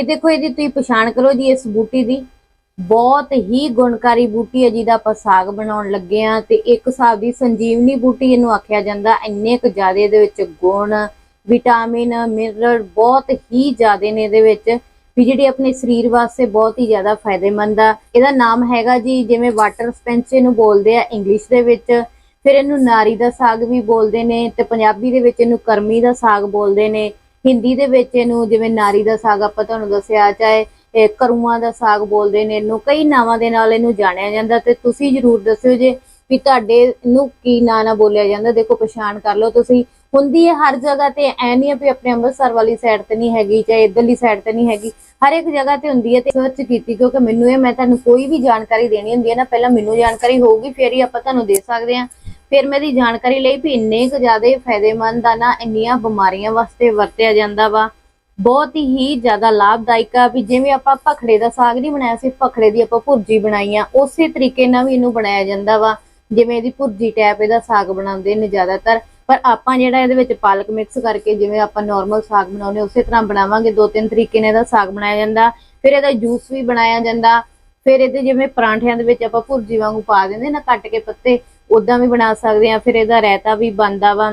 ਇਹ ਦੇਖੋ ਇਹਦੀ ਤੁਸੀਂ ਪਛਾਣ ਕਰੋ ਜੀ ਇਸ ਬੂਟੀ ਦੀ। ਬਹੁਤ ਹੀ ਗੁਣਕਾਰੀ ਬੂਟੀ ਹੈ ਜਿਹਦਾ ਆਪਾਂ ਸਾਗ ਬਣਾਉਣ ਲੱਗੇ ਆ ਤੇ ਇੱਕ ਹਿਸਾਬ ਦੀ ਸੰਜੀਵਨੀ ਬੂਟੀ ਇਹਨੂੰ ਆਖਿਆ ਜਾਂਦਾ। ਇੰਨੇ ਕੁ ਜ਼ਿਆਦਾ ਇਹਦੇ ਵਿੱਚ ਗੁਣ, ਵਿਟਾਮਿਨ, ਮਿਨਰਲ ਬਹੁਤ ਹੀ ਜ਼ਿਆਦੇ ਨੇ ਇਹਦੇ ਵਿੱਚ, ਵੀ ਜਿਹੜੀ ਆਪਣੇ ਸਰੀਰ ਵਾਸਤੇ ਬਹੁਤ ਹੀ ਜ਼ਿਆਦਾ ਫਾਇਦੇਮੰਦ ਆ। ਇਹਦਾ ਨਾਮ ਹੈਗਾ ਜੀ, ਜਿਵੇਂ ਵਾਟਰ ਸਪੈਂਚ ਨੂੰ ਬੋਲਦੇ ਆ ਇੰਗਲਿਸ਼ ਦੇ ਵਿੱਚ। ਫਿਰ ਇਹਨੂੰ ਨਾਰੀ ਦਾ ਸਾਗ ਵੀ ਬੋਲਦੇ ਨੇ ਤੇ ਪੰਜਾਬੀ ਦੇ ਵਿੱਚ ਇਹਨੂੰ ਕਰਮੀ ਦਾ ਸਾਗ ਬੋਲਦੇ ਨੇ। ਹਿੰਦੀ ਦੇ ਵਿੱਚ ਇਹਨੂੰ ਜਿਵੇਂ ਨਾਰੀ ਦਾ ਸਾਗ ਆਪਾਂ ਤੁਹਾਨੂੰ ਦੱਸਿਆ, ਚਾਹੇ ਇਹ ਕਰੂਆਂ ਦਾ ਸਾਗ ਬੋਲਦੇ ਨੇ, ਇਹਨੂੰ ਕਈ ਨਾਵਾਂ ਦੇ ਨਾਲ ਇਹਨੂੰ ਜਾਣਿਆ ਜਾਂਦਾ ਤੇ ਤੁਸੀਂ ਜਰੂਰ ਦੱਸਿਓ ਜੇ ਵੀ ਤੁਹਾਡੇ ਨੂੰ ਕੀ ਨਾਂ ਨਾਲ ਬੋਲਿਆ ਜਾਂਦਾ। ਦੇਖੋ, ਪਛਾਣ ਕਰ ਲਓ ਤੁਸੀਂ। ਹੁੰਦੀ ਹੈ ਹਰ ਜਗ੍ਹਾ ਤੇ ਐ ਨਹੀਂ ਹੈ ਵੀ ਆਪਣੇ ਅੰਮ੍ਰਿਤਸਰ ਵਾਲੀ ਸਾਈਡ ਤੇ ਨਹੀਂ ਹੈਗੀ ਚਾਹੇ ਇਧਰਲੀ ਸਾਈਡ ਤੇ ਨਹੀਂ ਹੈਗੀ। ਹਰ ਇੱਕ ਜਗ੍ਹਾ ਤੇ ਹੁੰਦੀ ਹੈ ਤੇ ਸਰਚ ਕੀਤੀ, ਕਿਉਂਕਿ ਮੈਨੂੰ ਇਹ, ਮੈਂ ਤੁਹਾਨੂੰ ਕੋਈ ਵੀ ਜਾਣਕਾਰੀ ਦੇਣੀ ਹੁੰਦੀ ਹੈ ਨਾ, ਪਹਿਲਾਂ ਮੈਨੂੰ ਜਾਣਕਾਰੀ ਹੋਊਗੀ, ਫਿਰ ਹੀ ਆਪਾਂ ਤੁਹਾਨੂੰ ਦੇ ਸਕਦੇ ਹਾਂ। ਫਿਰ ਮੈਂ ਦੀ ਜਾਣਕਾਰੀ ਲਈ ਵੀ ਇੰਨੇ ਕੁ ਜ਼ਿਆਦਾ ਫਾਇਦੇਮੰਦ ਆ ਨਾ, ਇੰਨੀਆਂ ਬਿਮਾਰੀਆਂ ਵਾਸਤੇ ਵਰਤਿਆ ਜਾਂਦਾ ਵਾ। ਬਹੁਤ ਹੀ ਜ਼ਿਆਦਾ ਲਾਭਦਾਇਕ ਆ ਵੀ ਜਿਵੇਂ ਆਪਾਂ ਭਖੜੇ ਦਾ ਸਾਗ ਨਹੀਂ ਬਣਾਇਆ ਸੀ, ਭਖੜੇ ਦੀ ਆਪਾਂ ਭੁਰਜੀ ਬਣਾਈ ਆ, ਉਸੇ ਤਰੀਕੇ ਨਾਲ ਵੀ ਇਹਨੂੰ ਬਣਾਇਆ ਜਾਂਦਾ ਵਾ। ਜਿਵੇਂ ਇਹਦੀ ਭੁਰਜੀ ਟੈਪ ਇਹਦਾ ਸਾਗ ਬਣਾਉਂਦੇ ਨੇ ਜ਼ਿਆਦਾਤਰ, ਪਰ ਆਪਾਂ ਜਿਹੜਾ ਇਹਦੇ ਵਿੱਚ ਪਾਲਕ ਮਿਕਸ ਕਰਕੇ ਜਿਵੇਂ ਆਪਾਂ ਨਾਰਮਲ ਸਾਗ ਬਣਾਉਂਦੇ, ਉਸੇ ਤਰ੍ਹਾਂ ਬਣਾਵਾਂਗੇ ਦੋ ਤਿੰਨ ਤਰੀਕੇ ਨਾਲ ਇਹਦਾ ਸਾਗ ਬਣਾਇਆ ਜਾਂਦਾ। ਫਿਰ ਇਹਦਾ ਜੂਸ ਵੀ ਬਣਾਇਆ ਜਾਂਦਾ। ਫਿਰ ਇਹਦੇ ਜਿਵੇਂ ਪਰਾਂਠਿਆਂ ਦੇ ਵਿੱਚ ਆਪਾਂ ਭੁਰਜੀ ਵਾਂਗੂ ਪਾ ਦਿੰਦੇ ਨਾ, ਕੱਟ ਕੇ ਪੱਤੇ ਉਦਾਂ ਵੀ ਬਣਾ ਸਕਦੇ ਆ, ਫਿਰ ਇਹਦਾ ਰਾਇਤਾ ਵੀ ਬਣਦਾ ਵਾ।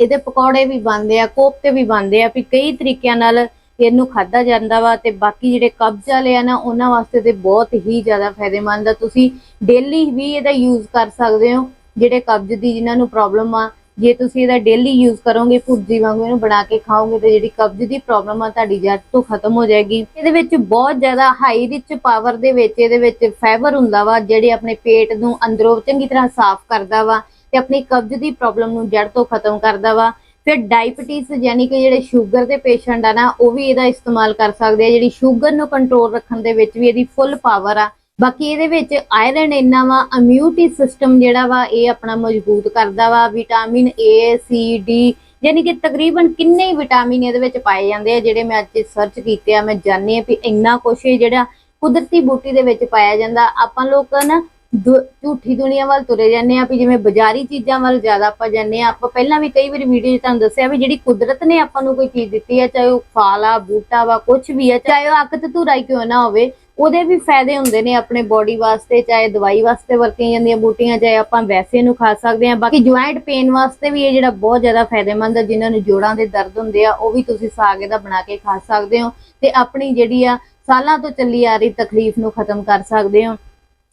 ਇਹਦੇ ਪਕੌੜੇ ਵੀ ਬਣਦੇ ਆ, ਕੋਫਤੇ ਵੀ ਬਣਦੇ ਆ, ਵੀ ਕਈ ਤਰੀਕਿਆਂ ਨਾਲ ਇਹਨੂੰ ਖਾਦਾ ਜਾਂਦਾ ਵਾ ਤੇ ਬਾਕੀ ਜਿਹੜੇ ਕਬਜ਼ ਵਾਲੇ ਆ ਨਾ, ਉਹਨਾਂ ਵਾਸਤੇ ਤੇ ਬਹੁਤ ਹੀ ਜ਼ਿਆਦਾ ਫਾਇਦੇਮੰਦ ਆ। ਤੁਸੀਂ ਡੇਲੀ ਵੀ ਇਹਦਾ ਯੂਜ਼ ਕਰ ਸਕਦੇ ਹੋ, ਜਿਹੜੇ ਕਬਜ਼ ਦੀ ਜਿਨ੍ਹਾਂ ਨੂੰ ਪ੍ਰੋਬਲਮ ਆ ਜੇ ਤੁਸੀਂ ਇਹਦਾ ਡੇਲੀ ਯੂਜ਼ ਕਰੋਗੇ, ਭੁਰਜੀ ਵਾਂਗੂ ਇਹਨੂੰ ਬਣਾ ਕੇ ਖਾਓਗੇ ਤਾਂ ਜਿਹੜੀ ਕਬਜ਼ ਦੀ ਪ੍ਰੋਬਲਮ ਆ ਤੁਹਾਡੀ ਜੜ ਤੋਂ ਖਤਮ ਹੋ ਜਾਏਗੀ। ਇਹਦੇ ਵਿੱਚ ਬਹੁਤ ਜ਼ਿਆਦਾ ਹਾਈ ਰਿਚ ਪਾਵਰ ਦੇ ਵਿੱਚ ਇਹਦੇ ਵਿੱਚ ਫਾਈਬਰ ਹੁੰਦਾ ਵਾ, ਜਿਹੜੇ ਆਪਣੇ ਪੇਟ ਨੂੰ ਅੰਦਰੋਂ ਚੰਗੀ ਤਰ੍ਹਾਂ ਸਾਫ਼ ਕਰਦਾ ਵਾ ਤੇ ਆਪਣੀ ਕਬਜ਼ ਦੀ ਪ੍ਰੋਬਲਮ ਨੂੰ ਜੜ ਤੋਂ ਖਤਮ ਕਰਦਾ ਵਾ। ਫਿਰ ਡਾਇਬੀਟਿਸ ਯਾਨੀ ਕਿ ਜਿਹੜੇ ਸ਼ੂਗਰ ਦੇ ਪੇਸ਼ੈਂਟ ਆ ਨਾ, ਉਹ ਵੀ ਇਹਦਾ ਇਸਤੇਮਾਲ ਕਰ ਸਕਦੇ ਆ। ਜਿਹੜੀ ਸ਼ੂਗਰ ਨੂੰ ਕੰਟਰੋਲ ਰੱਖਣ ਦੇ ਵਿੱਚ ਵੀ ਇਹਦੀ ਫੁੱਲ ਪਾਵਰ ਆ। ਬਾਕੀ ਇਹਦੇ ਵਿੱਚ ਆਇਰਨ ਇੰਨਾ ਵਾ ਇਮਿਊਨਿਟੀ ਸਿਸਟਮ ਜਿਹੜਾ ਵਾ, ਇਹ ਆਪਣਾ ਮਜ਼ਬੂਤ ਕਰਦਾ ਵਾ ਵਿਟਾਮਿਨ ਏ ਸੀ ਡੀ ਯਾਨੀ ਕਿ ਤਕਰੀਬਨ ਕਿੰਨੇ ਹੀ ਵਿਟਾਮਿਨ ਇਹਦੇ ਵਿੱਚ ਪਾਏ ਜਾਂਦੇ ਆ, ਜਿਹੜੇ ਮੈਂ ਅੱਜ ਸਰਚ ਕੀਤੇ ਆ, ਮੈਂ ਜਾਣੀ ਆ ਵੀ ਇੰਨਾ ਕੁਛ ਜਿਹੜਾ ਕੁਦਰਤੀ ਬੂਟੀ ਦੇ ਵਿੱਚ ਪਾਇਆ ਜਾਂਦਾ। ਆਪਾਂ ਲੋਕ ਨਾ ਦੁ- ਝੂਠੀ ਦੁਨੀਆ ਵੱਲ ਤੁਰੇ ਜਾਂਦੇ ਆ, ਵੀ ਜਿਵੇਂ ਬਾਜ਼ਾਰੀ ਚੀਜ਼ਾਂ ਵੱਲ ਜ਼ਿਆਦਾ ਆਪਾਂ ਜਾਂਦੇ ਆ। ਆਪਾਂ ਪਹਿਲਾਂ ਵੀ ਕਈ ਵਾਰੀ ਵੀਡੀਓ 'ਚ ਤੁਹਾਨੂੰ ਦੱਸਿਆ ਵੀ ਜਿਹੜੀ ਕੁਦਰਤ ਨੇ ਆਪਾਂ ਨੂੰ ਕੋਈ ਚੀਜ਼ ਦਿੱਤੀ ਆ, ਚਾਹੇ ਉਹ ਫਲ ਆ, ਬੂਟਾ ਵਾ ਕੁਝ ਵੀ ਆ, ਚਾਹੇ ਉਹ ਅੱਕ ਧਤੂਰਾ ਹੀ ਕਿਉਂ ਨਾ ਹੋਵੇ ਉਹਦੇ ਵੀ ਫਾਇਦੇ ਹੁੰਦੇ ਨੇ ਆਪਣੇ ਬੋਡੀ ਵਾਸਤੇ, ਚਾਹੇ ਦਵਾਈ ਵਾਸਤੇ ਵਰਤੀਆਂ ਜਾਂਦੀਆਂ ਬੂਟੀਆਂ, ਚਾਹੇ ਆਪਾਂ ਵੈਸੇ ਨੂੰ ਖਾ ਸਕਦੇ ਆ ਬਾਕੀ ਜੁਆਇੰਟ ਪੇਨ ਵਾਸਤੇ ਵੀ ਇਹ ਜਿਹੜਾ ਬਹੁਤ ਜ਼ਿਆਦਾ ਫਾਇਦੇਮੰਦ ਹੈ ਜਿਨ੍ਹਾਂ ਨੂੰ ਜੋੜਾਂ ਦੇ ਦਰਦ ਹੁੰਦੇ ਆ, ਉਹ ਵੀ ਤੁਸੀਂ ਸਾਗ ਇਹਦਾ ਬਣਾ ਕੇ ਖਾ ਸਕਦੇ ਹੋ ਤੇ ਆਪਣੀ ਜਿਹੜੀ ਆ ਸਾਲਾਂ ਤੋਂ ਚੱਲੀ ਆ ਰਹੀ ਤਕਲੀਫ ਨੂੰ ਖਤਮ ਕਰ ਸਕਦੇ ਹੋ।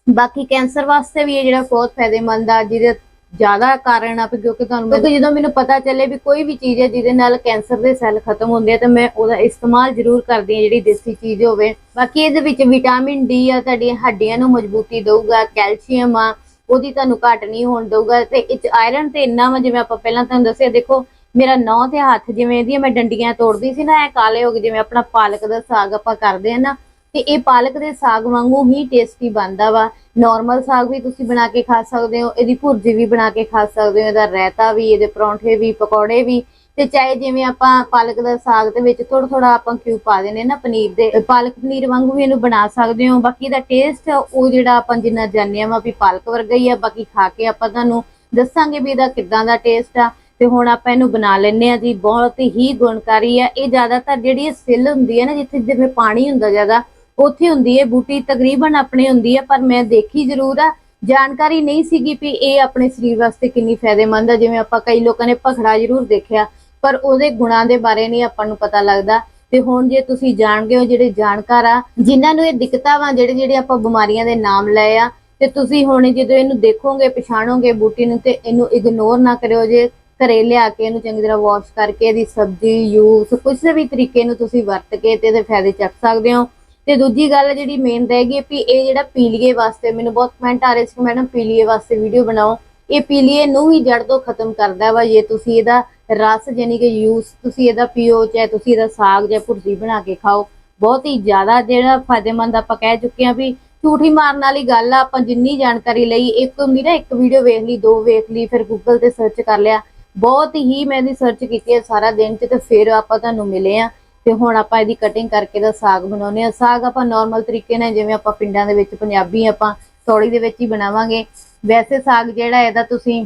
ਬਾਕੀ ਕੈਂਸਰ ਵਾਸਤੇ ਵੀ ਇਹ ਜਿਹੜਾ ਬਹੁਤ ਫਾਇਦੇਮੰਦ ਆ, ਜਿਹਦੇ ਜ਼ਿਆਦਾ ਕਾਰਨ ਆ ਕਿਉਂਕਿ ਤੁਹਾਨੂੰ ਕਿਉਂਕਿ ਜਦੋਂ ਮੈਨੂੰ ਪਤਾ ਚੱਲੇ ਵੀ ਕੋਈ ਵੀ ਚੀਜ਼ ਹੈ ਜਿਹਦੇ ਨਾਲ ਕੈਂਸਰ ਦੇ ਸੈੱਲ ਖਤਮ ਹੁੰਦੇ ਆ, ਤਾਂ ਮੈਂ ਉਹਦਾ ਇਸਤੇਮਾਲ ਜ਼ਰੂਰ ਕਰਦੀ ਹਾਂ, ਜਿਹੜੀ ਦੇਸੀ ਚੀਜ਼ ਹੋਵੇ। ਬਾਕੀ ਇਹਦੇ ਵਿੱਚ ਵਿਟਾਮਿਨ ਡੀ ਆ, ਤੁਹਾਡੀਆਂ ਹੱਡੀਆਂ ਨੂੰ ਮਜ਼ਬੂਤੀ ਦਊਗਾ, ਕੈਲਸ਼ੀਅਮ ਆ, ਉਹਦੀ ਤੁਹਾਨੂੰ ਘਟ ਨਹੀਂ ਹੋਣ ਦਊਗਾ। ਤੇ ਇਹ ਆਇਰਨ ਤੇ ਇੰਨਾ ਵਾ, ਜਿਵੇਂ ਆਪਾਂ ਪਹਿਲਾਂ ਤੁਹਾਨੂੰ ਦੱਸਿਆ, ਦੇਖੋ, ਮੇਰਾ ਨੌ ਤੇ ਹੱਥ ਜਿਵੇਂ ਇਹਦੀਆਂ ਮੈਂ ਡੰਡੀਆਂ ਤੋੜਦੀ ਸੀ ਨਾ, ਇਹ ਕਾਲੇ ਹੋ ਗਏ, ਜਿਵੇਂ ਆਪਣਾ ਪਾਲਕ ਦਾ ਸਾਗ ਆਪਾਂ ਕਰਦੇ ਆ ਨਾ ਤੇ ਇਹ ਪਾਲਕ ਦੇ ਸਾਗ ਵਾਂਗੂ ਹੀ ਟੇਸਟੀ ਬਣਦਾ ਵਾ। ਨਾਰਮਲ ਸਾਗ ਵੀ ਤੁਸੀਂ ਬਣਾ ਕੇ ਖਾ ਸਕਦੇ ਹੋ, ਇਹਦੀ ਭੁਰਜੀ ਵੀ ਬਣਾ ਕੇ ਖਾ ਸਕਦੇ ਹੋ, ਇਹਦਾ ਰਾਇਤਾ ਵੀ, ਇਹਦੇ ਪਰੌਂਠੇ ਵੀ, ਪਕੌੜੇ ਵੀ। ਤੇ ਚਾਹੇ ਜਿਵੇਂ ਆਪਾਂ ਪਾਲਕ ਦਾ ਸਾਗ ਦੇ ਵਿੱਚ ਥੋੜਾ ਥੋੜਾ ਆਪਾਂ ਕਿਊ ਪਾ ਦੇਣੇ ਨਾ ਪਨੀਰ ਦੇ ਪਾਲਕ ਪਨੀਰ ਵਾਂਗੂ ਵੀ ਇਹਨੂੰ ਬਣਾ ਸਕਦੇ ਹੋ। ਬਾਕੀ ਦਾ ਟੇਸਟ ਉਹ ਜਿਹੜਾ ਆਪਾਂ ਜਿੰਨਾ ਜਾਣਿਆ ਵਾ ਵੀ ਪਾਲਕ ਵਰਗਾ ਹੀ ਆ, ਬਾਕੀ ਖਾ ਕੇ ਆਪਾਂ ਤੁਹਾਨੂੰ ਦੱਸਾਂਗੇ ਵੀ ਇਹਦਾ ਕਿੱਦਾਂ ਦਾ ਟੇਸਟ ਆ। ਤੇ ਹੁਣ ਆਪਾਂ ਇਹਨੂੰ ਬਣਾ ਲੈਨੇ ਆ ਜੀ, ਬਹੁਤ ਹੀ ਗੁਣਕਾਰੀ ਆ। ਇਹ ਜ਼ਿਆਦਾਤਰ ਜਿਹੜੀ ਇਹ ਸਿੱਲ ਹੁੰਦੀ ਹੈ ਨਾ, ਜਿੱਥੇ ਜਿਵੇਂ ਪਾਣੀ ਹੁੰਦਾ ਜ਼ਿਆਦਾ ਉੱਥੇ ਹੁੰਦੀ ਹੈ ਬੂਟੀ ਤਕਰੀਬਨ ਆਪਣੇ ਹੁੰਦੀ ਹੈ ਪਰ ਮੈਂ ਦੇਖੀ ਜ਼ਰੂਰ ਆ। ਜਾਣਕਾਰੀ ਨਹੀਂ ਸੀਗੀ ਵੀ ਇਹ ਆਪਣੇ ਸਰੀਰ ਵਾਸਤੇ ਕਿੰਨੀ ਫਾਇਦੇਮੰਦ ਆ, ਜਿਵੇਂ ਆਪਾਂ ਕਈ ਲੋਕਾਂ ਨੇ ਭਖੜਾ ਜ਼ਰੂਰ ਦੇਖਿਆ, ਪਰ ਉਹਦੇ ਗੁਣਾਂ ਦੇ ਬਾਰੇ ਨਹੀਂ ਆਪਾਂ ਨੂੰ ਪਤਾ ਲੱਗਦਾ। ਤੇ ਹੁਣ ਜੇ ਤੁਸੀਂ ਜਾਣ ਹੋ ਜਿਹੜੇ ਜਾਣਕਾਰ ਆ, ਜਿਨ੍ਹਾਂ ਨੂੰ ਇਹ ਦਿੱਕਤਾਂ ਵਾ, ਜਿਹੜੇ ਜਿਹੜੇ ਆਪਾਂ ਬਿਮਾਰੀਆਂ ਦੇ ਨਾਮ ਲਏ ਆ, ਤੇ ਤੁਸੀਂ ਹੁਣ ਜਦੋਂ ਇਹਨੂੰ ਦੇਖੋਗੇ, ਪਛਾਣੋਗੇ ਬੂਟੀ ਨੂੰ, ਤੇ ਇਹਨੂੰ ਇਗਨੋਰ ਨਾ ਕਰਿਓ ਜੇ, ਘਰੇ ਲਿਆ ਕੇ ਇਹਨੂੰ ਚੰਗੀ ਤਰ੍ਹਾਂ ਵਾਸ਼ ਕਰਕੇ, ਇਹਦੀ ਸਬਜ਼ੀ ਯੂਸ ਕਿਸੇ ਵੀ ਤਰੀਕੇ ਨੂੰ ਤੁਸੀਂ ਵਰਤ ਕੇ ਤੇ ਇਹਦੇ ਫਾਇਦੇ ਚੱਕ ਸਕਦੇ ਹੋ। ਤੇ ਦੂਜੀ ਗੱਲ ਜਿਹੜੀ ਮੇਨ ਰਹਿ ਗਈ ਵੀ ਇਹ ਜਿਹੜਾ ਪੀਲੀਏ ਵਾਸਤੇ, ਮੈਨੂੰ ਬਹੁਤ ਕਮੈਂਟ ਆ ਰਹੇ ਸੀ ਕਿ ਮੈਡਮ ਪੀਲੀਏ ਵਾਸਤੇ ਵੀਡੀਓ ਬਣਾਓ। ਇਹ ਪੀਲੀਏ ਨੂੰ ਹੀ ਜੜ ਤੋਂ ਖਤਮ ਕਰਦਾ ਵਾ, ਜੇ ਤੁਸੀਂ ਇਹਦਾ ਰਸ ਯਾਨੀ ਕਿ ਯੂਸ ਤੁਸੀਂ ਇਹਦਾ ਪੀਓ, ਚਾਹੇ ਤੁਸੀਂ ਇਹਦਾ ਸਾਗ ਜਾਂ ਭੁਰਜੀ ਬਣਾ ਕੇ ਖਾਓ, ਬਹੁਤ ਹੀ ਜ਼ਿਆਦਾ ਜਿਹੜਾ ਫਾਇਦੇਮੰਦ ਆਪਾਂ ਕਹਿ ਚੁੱਕੇ ਆ ਵੀ ਝੂਠੀ ਮਾਰਨ ਵਾਲੀ ਗੱਲ ਆ, ਆਪਾਂ ਜਿੰਨੀ ਜਾਣਕਾਰੀ ਲਈ, ਇੱਕ ਹੁੰਦੀ ਨਾ, ਇੱਕ ਵੀਡੀਓ ਵੇਖ ਲਈ, ਦੋ ਵੇਖ ਲਈ, ਫਿਰ ਗੂਗਲ ਤੇ ਸਰਚ ਕਰ ਲਿਆ। ਬਹੁਤ ਹੀ ਮੈਂ ਇਹਦੀ ਸਰਚ ਕੀਤੀ ਹੈ ਸਾਰਾ ਦਿਨ ਚ ਤੇ ਫਿਰ ਆਪਾਂ ਤੁਹਾਨੂੰ ਮਿਲੇ ਆ ਤੇ ਹੁਣ ਆਪਾਂ ਇਹਦੀ ਕਟਿੰਗ ਕਰਕੇ ਦਾ ਸਾਗ ਬਣਾਉਨੇ ਆ ਸਾਗ ਆਪਾਂ ਨਾਰਮਲ ਤਰੀਕੇ ਨਾਲ ਜਿਵੇਂ ਆਪਾਂ ਪਿੰਡਾਂ ਦੇ ਵਿੱਚ ਪੰਜਾਬੀ ਆਪਾਂ ਸੌੜੀ ਦੇ ਵਿੱਚ ਹੀ ਬਣਾਵਾਂਗੇ। ਵੈਸੇ ਸਾਗ ਜਿਹੜਾ ਇਹਦਾ ਤੁਸੀਂ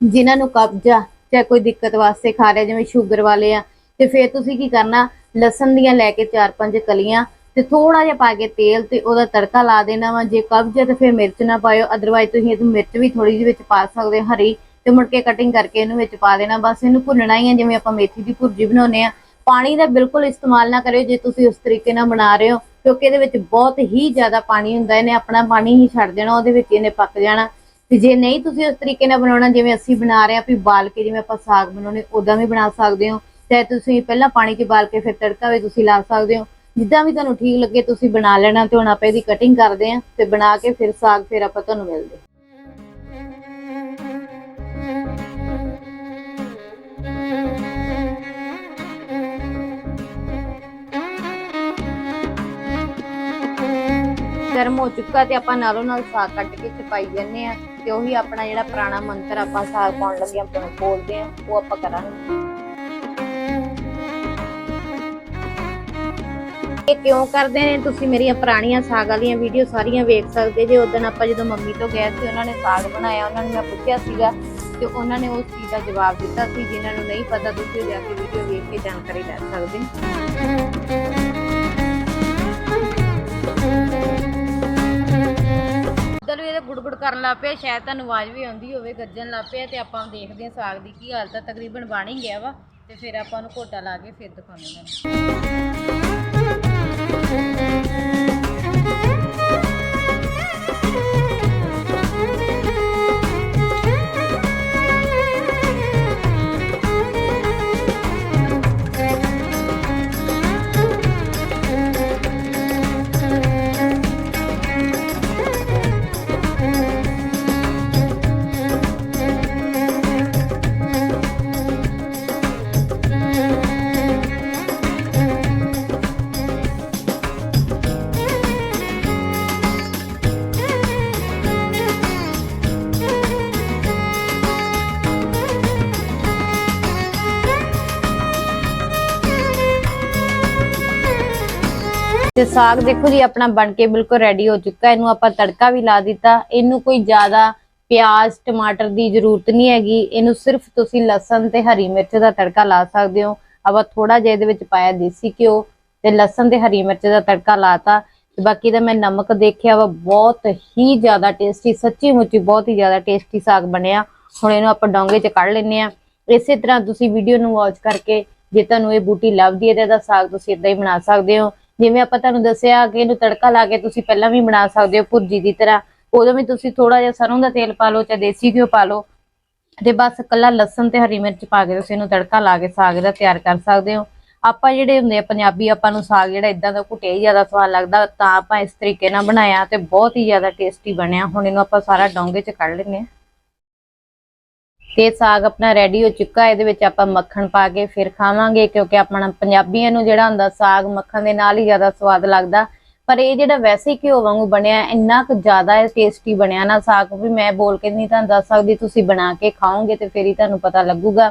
ਜਿਨ੍ਹਾਂ ਨੂੰ ਕਬਜ਼ਾ ਜਾਂ ਕੋਈ ਦਿੱਕਤ ਵਾਸਤੇ ਖਾ ਰਿਹਾ, ਜਿਵੇਂ ਸ਼ੂਗਰ ਵਾਲੇ ਆ, ਤੇ ਫਿਰ ਤੁਸੀਂ ਕੀ ਕਰਨਾ? ਲਸਣ ਦੀਆਂ ਲੈ ਕੇ 4-5 ਕਲੀਆਂ ਤੇ ਥੋੜਾ ਜਿਹਾ ਪਾ ਕੇ ਤੇਲ ਤੇ ਉਹਦਾ ਤੜਕਾ ਲਾ ਦੇਣਾ ਵਾ। ਜੇ ਕਬਜ਼ਾ ਤੇ ਫਿਰ ਮਿਰਚ ਨਾ ਪਾਇਓ ਅਦਰਵਾਈਜ਼ ਤੁਸੀਂ ਇਹਨੂੰ ਮਿਰਚ ਵੀ ਥੋੜੀ ਜਿਹੀ ਵਿੱਚ ਪਾ ਸਕਦੇ ਹੋ, ਹਰੀ, ਤੇ ਮੁੜ ਕੇ ਕਟਿੰਗ ਕਰਕੇ ਇਹਨੂੰ ਵਿੱਚ ਪਾ ਦੇਣਾ। ਬਸ ਇਹਨੂੰ ਭੁੰਨਣਾ ਹੀ ਹੈ ਜਿਵੇਂ ਆਪਾਂ ਮੇਥੀ ਦੀ ਭੁਰਜੀ ਬਣਾਉਂਦੇ ਆ ਪਾਣੀ ਦਾ ਬਿਲਕੁਲ ਇਸਤੇਮਾਲ ਨਾ ਕਰਿਓ ਜੇ ਤੁਸੀਂ ਉਸ ਤਰੀਕੇ ਨਾਲ ਬਣਾ ਰਹੇ ਹੋ, ਕਿਉਂਕਿ ਇਹਦੇ ਵਿੱਚ ਬਹੁਤ ਹੀ ਜ਼ਿਆਦਾ ਪਾਣੀ ਹੁੰਦਾ, ਇਹਨੇ ਆਪਣਾ ਪਾਣੀ ਹੀ ਛੱਡ ਦੇਣਾ, ਉਹਦੇ ਵਿੱਚ ਇਹਨੇ ਪੱਕ ਜਾਣਾ। ਤੇ ਜੇ ਨਹੀਂ ਤੁਸੀਂ ਉਸ ਤਰੀਕੇ ਨਾਲ ਬਣਾਉਣਾ, ਜਿਵੇਂ ਅਸੀਂ ਬਣਾ ਰਹੇ ਆ ਵੀ ਬਾਲ ਕੇ ਜਿਵੇਂ ਆਪਾਂ ਸਾਗ ਬਣਾਉਣੇ ਉਦਾਂ ਵੀ ਬਣਾ ਸਕਦੇ ਹੋ। ਚਾਹੇ ਤੁਸੀਂ ਪਹਿਲਾਂ ਪਾਣੀ 'ਚ ਬਾਲ ਕੇ ਫਿਰ ਤੜਕਾ ਵੀ ਤੁਸੀਂ ਲਾ ਸਕਦੇ ਹੋ। ਜਿੱਦਾਂ ਵੀ ਤੁਹਾਨੂੰ ਠੀਕ ਲੱਗੇ, ਤੁਸੀਂ ਬਣਾ ਲੈਣਾ ਤੇ ਹੁਣ ਆਪਾਂ ਇਹਦੀ ਕਟਿੰਗ ਕਰਦੇ ਆ ਤੇ ਬਣਾ ਕੇ ਫਿਰ ਸਾਗ ਫਿਰ ਆਪਾਂ ਤੁਹਾਨੂੰ ਮਿਲਦੇ ਗਰਮ ਹੋ ਚੁੱਕਾ ਤੇ ਆਪਾਂ ਨਾਲੋਂ ਨਾਲ ਸਾਗ ਕੱਟ ਕੇ ਚ ਪਾਈ ਜਾਂਦੇ ਆ ਤੇ ਉਹੀ ਆਪਣਾ ਜਿਹੜਾ ਪੁਰਾਣਾ ਮੰਤਰ ਆਪਾਂ ਸਾਗ ਪਾਉਣ ਲੱਗੇ ਆਪਾਂ ਬੋਲਦੇ ਆ ਉਹ ਆਪਾਂ ਕਰਾਂਗੇ। ਇਹ ਕਿਉਂ ਕਰਦੇ ਨੇ? ਤੁਸੀਂ ਮੇਰੀਆਂ ਪੁਰਾਣੀਆਂ ਸਾਗ ਵਾਲੀਆਂ ਵੀਡੀਓ ਸਾਰੀਆਂ ਵੇਖ ਸਕਦੇ ਜੇ। ਉਦੋਂ ਆਪਾਂ ਜਦੋਂ ਮੰਮੀ ਤੋਂ ਗਏ ਸੀ, ਉਹਨਾਂ ਨੇ ਸਾਗ ਬਣਾਇਆ, ਉਹਨਾਂ ਨੂੰ ਮੈਂ ਪੁੱਛਿਆ ਸੀਗਾ ਤੇ ਉਹਨਾਂ ਨੇ ਉਸ ਚੀਜ਼ ਦਾ ਜਵਾਬ ਦਿੱਤਾ ਸੀ। ਜਿਨ੍ਹਾਂ ਨੂੰ ਨਹੀਂ ਪਤਾ, ਤੁਸੀਂ ਜਾ ਕੇ ਵੀਡੀਓ ਵੇਖ ਕੇ ਜਾਣਕਾਰੀ ਲੈ ਸਕਦੇ ਕਰਨ ਲੱਗ ਪਿਆ, ਸ਼ਾਇਦ ਤੁਹਾਨੂੰ ਆਵਾਜ਼ ਵੀ ਆਉਂਦੀ ਹੋਵੇ, ਗੱਜਣ ਲੱਗ ਪਿਆ ਤੇ ਆਪਾਂ ਦੇਖਦੇ ਹਾਂ ਸਾਗ ਦੀ ਕੀ ਹਾਲਤ ਆ। ਤਕਰੀਬਨ ਬਣ ਹੀ ਗਿਆ ਵਾ ਤੇ ਫਿਰ ਆਪਾਂ ਉਹਨੂੰ ਘੋਟਾ ਲਾ ਕੇ ਫਿਰ ਦਿਖਾਉਂਦੇ ਹਾਂ। ਤੇ ਸਾਗ ਦੇਖੋ ਜੀ, ਆਪਣਾ ਬਣ ਕੇ ਬਿਲਕੁਲ ਰੈਡੀ ਹੋ ਚੁੱਕਾ ਇਹਨੂੰ ਆਪਾਂ ਤੜਕਾ ਵੀ ਲਾ ਦਿੱਤਾ। ਇਹਨੂੰ ਕੋਈ ਜ਼ਿਆਦਾ ਪਿਆਜ਼, ਟਮਾਟਰ ਦੀ ਜ਼ਰੂਰਤ ਨਹੀਂ ਹੈਗੀ। ਇਹਨੂੰ ਸਿਰਫ ਤੁਸੀਂ ਲਸਣ ਤੇ ਹਰੀ ਮਿਰਚ ਦਾ ਤੜਕਾ ਲਾ ਸਕਦੇ ਹੋ। ਆਪਾਂ ਥੋੜਾ ਜਿਹਾ ਇਹਦੇ ਵਿੱਚ ਪਾਇਆ ਦੇਸੀ ਘਿਓ ਤੇ ਲਸਣ ਤੇ ਹਰੀ ਮਿਰਚ ਦਾ ਤੜਕਾ ਲਾਤਾ। ਤੇ ਬਾਕੀ ਦਾ ਮੈਂ ਨਮਕ ਦੇਖਿਆ ਵਾ, ਬਹੁਤ ਹੀ ਜ਼ਿਆਦਾ ਟੇਸਟੀ ਸੱਚੀ ਮੁੱਚੀ ਬਹੁਤ ਹੀ ਜ਼ਿਆਦਾ ਟੇਸਟੀ ਸਾਗ ਬਣਿਆ। ਹੁਣ ਇਹਨੂੰ ਆਪਾਂ ਡੋਂਗੇ 'ਚ ਕੱਢ ਲੈਨੇ ਆ ਇਸੇ ਤਰ੍ਹਾਂ ਤੁਸੀਂ ਵੀਡੀਓ ਨੂੰ ਵਾਚ ਕਰਕੇ ਜੇ ਤੁਹਾਨੂੰ ਇਹ ਬੂਟੀ ਲੱਭਦੀ ਹੈ ਤੇ ਇਹਦਾ ਸਾਗ ਤੁਸੀਂ ਇਦਾਂ ਹੀ ਬਣਾ ਸਕਦੇ ਹੋ। ਜਿਵੇਂ ਆਪਾਂ ਤੁਹਾਨੂੰ ਦੱਸਿਆ ਕਿ ਇਹਨੂੰ ਤੜਕਾ ਲਾ ਕੇ ਤੁਸੀਂ ਪਹਿਲਾਂ ਵੀ ਬਣਾ ਸਕਦੇ ਹੋ ਭੁਰਜੀ ਦੀ ਤਰ੍ਹਾਂ, ਉਦੋਂ ਵੀ ਤੁਸੀਂ ਥੋੜਾ ਜਿਹਾ ਸਰੋਂ ਦਾ ਤੇਲ ਪਾ ਲਓ ਜਾਂ ਦੇਸੀ ਘਿਓ ਪਾ ਲਓ ਤੇ ਬਸ ਕੱਲਾ ਲਸਣ ਤੇ ਹਰੀ ਮਿਰਚ ਪਾ ਕੇ ਤੁਸੀਂ ਇਹਨੂੰ ਤੜਕਾ ਲਾ ਕੇ ਸਾਗ ਦਾ ਤਿਆਰ ਕਰ ਸਕਦੇ ਹੋ। ਆਪਾਂ ਜਿਹੜੇ ਹੁੰਦੇ ਆ ਪੰਜਾਬੀ, ਆਪਾਂ ਨੂੰ ਸਾਗ ਜਿਹੜਾ ਇਦਾਂ ਦਾ ਘੁਟਿਆ ਹੀ ਜ਼ਿਆਦਾ ਸਵਾਦ ਲੱਗਦਾ, ਤਾਂ ਆਪਾਂ ਇਸ ਤਰੀਕੇ ਨਾਲ ਬਣਾਇਆ ਤੇ ਬਹੁਤ ਹੀ ਜ਼ਿਆਦਾ ਟੇਸਟੀ ਬਣਿਆ। ਹੁਣ ਇਹਨੂੰ ਆਪਾਂ ਸਾਰਾ ਡੋਂਗੇ 'ਚ ਕੱਢ ਲੈਂਦੇ ਹਾਂ। ਤੇ ਸਾਗ ਆਪਣਾ ਰੈਡੀ ਹੋ ਚੁੱਕਾ ਇਹਦੇ ਵਿੱਚ ਆਪਾਂ ਮੱਖਣ ਪਾ ਕੇ ਫਿਰ ਖਾਵਾਂਗੇ, ਕਿਉਂਕਿ ਆਪਣਾ ਪੰਜਾਬੀਆਂ ਨੂੰ ਜਿਹੜਾ ਹੁੰਦਾ ਸਾਗ ਮੱਖਣ ਦੇ ਨਾਲ ਹੀ ਜ਼ਿਆਦਾ ਸਵਾਦ ਲੱਗਦਾ। ਪਰ ਇਹ ਜਿਹੜਾ ਵੈਸੇ ਘਿਓ ਵਾਂਗੂ ਬਣਿਆ, ਇੰਨਾ ਕੁ ਜ਼ਿਆਦਾ ਟੇਸਟੀ ਬਣਿਆ ਨਾ ਸਾਗ, ਵੀ ਮੈਂ ਬੋਲ ਕੇ ਨਹੀਂ ਤੁਹਾਨੂੰ ਦੱਸ ਸਕਦੀ, ਤੁਸੀਂ ਬਣਾ ਕੇ ਖਾਓਗੇ ਤੇ ਫਿਰ ਹੀ ਤੁਹਾਨੂੰ ਪਤਾ ਲੱਗੂਗਾ।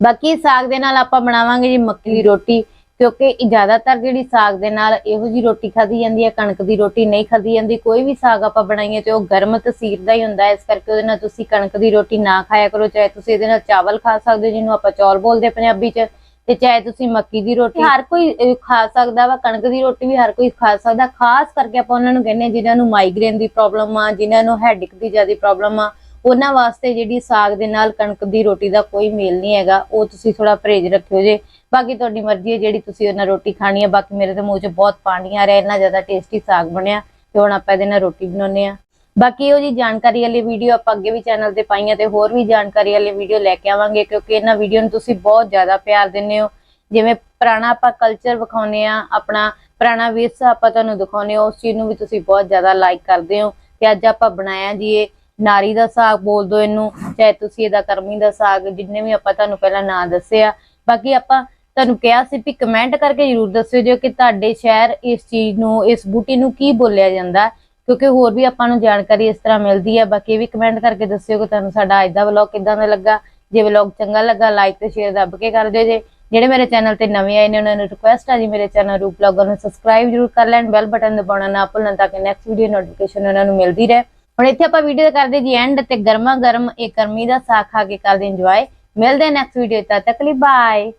ਬਾਕੀ ਸਾਗ ਦੇ ਨਾਲ ਆਪਾਂ ਬਣਾਵਾਂਗੇ ਜੀ ਮੱਕੀ ਦੀ ਰੋਟੀ ਕਿਉਂਕਿ ਇਹ ਜ਼ਿਆਦਾਤਰ ਜਿਹੜੀ ਸਾਗ ਦੇ ਨਾਲ ਇਹੋ ਜੀ ਰੋਟੀ ਖਾਧੀ ਜਾਂਦੀ ਹੈ, ਕਣਕ ਦੀ ਰੋਟੀ ਨਹੀਂ ਖਾਧੀ ਜਾਂਦੀ, ਕੋਈ ਵੀ ਸਾਗ ਆਪਾਂ ਬਣਾਈਏ ਤੇ ਉਹ ਗਰਮ ਤਸੀਰ ਦਾ ਹੀ ਹੁੰਦਾ ਇਸ ਕਰਕੇ ਉਹਦੇ ਨਾਲ ਤੁਸੀਂ ਕਣਕ ਦੀ ਰੋਟੀ ਨਾ ਖਾਇਆ ਕਰੋ, ਚਾਹੇ ਤੁਸੀਂ ਇਹਦੇ ਨਾਲ ਚਾਵਲ ਖਾ ਸਕਦੇ ਹੋ, ਜਿਹਨੂੰ ਆਪਾਂ ਚੌਲ ਬੋਲਦੇ ਆ ਪੰਜਾਬੀ 'ਚ, ਤੇ ਚਾਹੇ ਤੁਸੀਂ ਮੱਕੀ ਦੀ ਰੋਟੀ, ਹਰ ਕੋਈ ਖਾ ਸਕਦਾ ਵਾ, ਕਣਕ ਦੀ ਰੋਟੀ ਵੀ ਹਰ ਕੋਈ ਖਾ ਸਕਦਾ, ਖਾਸ ਕਰਕੇ ਆਪਾਂ ਉਹਨਾਂ ਨੂੰ ਕਹਿੰਦੇ ਹਾਂ ਜਿਨ੍ਹਾਂ ਨੂੰ ਮਾਈਗ੍ਰੇਨ ਦੀ ਪ੍ਰੋਬਲਮ ਆ ਜਿਨ੍ਹਾਂ ਨੂੰ ਹੈਡਿਕ ਦੀ ਜ਼ਿਆਦਾ ਪ੍ਰੋਬਲਮ ਆ ਉਹਨਾਂ ਵਾਸਤੇ ਜਿਹੜੀ ਸਾਗ ਦੇ ਨਾਲ ਕਣਕ ਦੀ ਰੋਟੀ ਦਾ ਕੋਈ ਮੇਲ ਨਹੀਂ ਹੈਗਾ, ਉਹ ਤੁਸੀਂ ਥੋੜਾ ਪਰਹੇਜ਼ ਰੱਖਿਓ ਜੇ। ਬਾਕੀ ਤੁਹਾਡੀ ਮਰਜ਼ੀ ਹੈ ਜਿਹੜੀ ਤੁਸੀਂ ਉਹਨਾਂ ਰੋਟੀ ਖਾਣੀ ਹੈ। ਬਾਕੀ ਮੇਰੇ ਤੇ ਮੂੰਹ 'ਚ ਬਹੁਤ ਪਾਣੀ ਆ ਰਿਹਾ, ਇੰਨਾ ਜ਼ਿਆਦਾ ਟੇਸਟੀ ਸਾਗ ਬਣਿਆ ਤੇ ਹੁਣ ਆਪਾਂ ਇਹਦੇ ਨਾਲ ਰੋਟੀ ਬਣਾਉਨੇ ਆ ਬਾਕੀ ਉਹ ਜੀ ਜਾਣਕਾਰੀ ਵਾਲੀ ਵੀਡੀਓ ਆਪਾਂ ਅੱਗੇ ਵੀ ਚੈਨਲ ਤੇ ਪਾਈਆਂ ਤੇ ਹੋਰ ਵੀ ਜਾਣਕਾਰੀ ਵਾਲੀ ਵੀਡੀਓ ਲੈ ਕੇ ਆਵਾਂਗੇ, ਕਿਉਂਕਿ ਇਹਨਾਂ ਵੀਡੀਓ ਨੂੰ ਤੁਸੀਂ ਬਹੁਤ ਜ਼ਿਆਦਾ ਪਿਆਰ ਦਿੰਦੇ ਹੋ। ਜਿਵੇਂ ਪੁਰਾਣਾ ਆਪਾਂ ਕਲਚਰ ਵਿਖਾਉਨੇ ਆ ਆਪਣਾ ਪੁਰਾਣਾ ਵਿਰਸਾ ਆਪਾਂ ਤੁਹਾਨੂੰ ਦਿਖਾਉਨੇ ਉਸ ਚੀਜ਼ ਨੂੰ ਵੀ ਤੁਸੀਂ ਬਹੁਤ ਜ਼ਿਆਦਾ ਲਾਈਕ ਕਰਦੇ ਹੋ। ਤੇ ਅੱਜ ਆਪਾਂ ਬਣਾਇਆ ਜੀ ਇਹ ਨਾਰੀ ਦਾ ਸਾਗ ਬੋਲ ਦੋ ਇਹਨੂੰ, ਚਾਹੇ ਤੁਸੀਂ ਇਹਦਾ ਕਰਮੀ ਦਾ ਸਾਗ, ਜਿੰਨੇ ਵੀ ਆਪਾਂ ਤੁਹਾਨੂੰ ਪਹਿਲਾਂ ਨਾਂ ਦੱਸਿਆ। ਬਾਕੀ ਆਪਾਂ ਤੁਹਾਨੂੰ ਕਿਹਾ ਸੀ ਵੀ ਕਮੈਂਟ ਕਰਕੇ ਜਰੂਰ ਦੱਸਿਓ ਜੋ ਕਿ ਤੁਹਾਡੇ ਸ਼ਹਿਰ ਇਸ ਚੀਜ਼ ਨੂੰ, ਇਸ ਬੂਟੀ ਨੂੰ ਕੀ ਬੋਲਿਆ ਜਾਂਦਾ। ਕਿਉਂਕਿ ਹੋਰ ਵੀ ਆਪਾਂ ਨੂੰ ਜਾਣਕਾਰੀ ਇਸ ਤਰ੍ਹਾਂ ਮਿਲਦੀ ਹੈ ਬਾਕੀ ਇਹ ਵੀ ਕਮੈਂਟ ਕਰਕੇ ਦੱਸਿਓ ਕਿ ਤੁਹਾਨੂੰ ਸਾਡਾ ਅੱਜ ਦਾ ਵਲੌਗ ਕਿਦਾਂ ਦਾ ਲੱਗਾ। ਜੇ ਵਲੌਗ ਚੰਗਾ ਲੱਗਾ ਲਾਈਕ ਤੇ ਸ਼ੇਅਰ ਦੱਬ ਕੇ ਕਰ ਦਿਓ ਜੇ। ਜਿਹੜੇ ਮੇਰੇ ਚੈਨਲ ਤੇ ਨਵੇਂ ਆਏ ਨੇ, ਉਹਨਾਂ ਨੂੰ ਰਿਕੁਐਸਟ ਆ ਜੀ ਮੇਰੇ ਚੈਨਲ ਰੂਪ ਵਲੌਗਰ ਨੂੰ ਸਬਸਕ੍ਰਾਈਬ ਜਰੂਰ ਕਰ ਲੈਣ ਬੈਲ ਬਟਨ ਦਬਾਉਣਾ ਨਾ ਭੁੱਲਣ ਤਾਂ ਕਿ ਨੈਕਸਟ ਵੀਡੀਓ ਨੋਟੀਫਿਕੇਸ਼ਨ ਉਹਨਾਂ ਨੂੰ ਮਿਲਦੀ ਰਹੇ। ਹੁਣ ਇੱਥੇ ਆਪਾਂ ਵੀਡੀਓ ਕਰਦੇ ਜੀ ਐਂਡ ਤੇ ਗਰਮਾ ਗਰਮ ਇਹ ਕਰਮੀ ਦਾ ਸਾਗ ਖਾ ਕੇ ਕਰਦੇ ਇੰਜੋਏ ਮਿਲਦੇ ਨੈਕਸਟ ਵੀਡੀਓ ਤੱਕ ਲਈ ਬਾਏ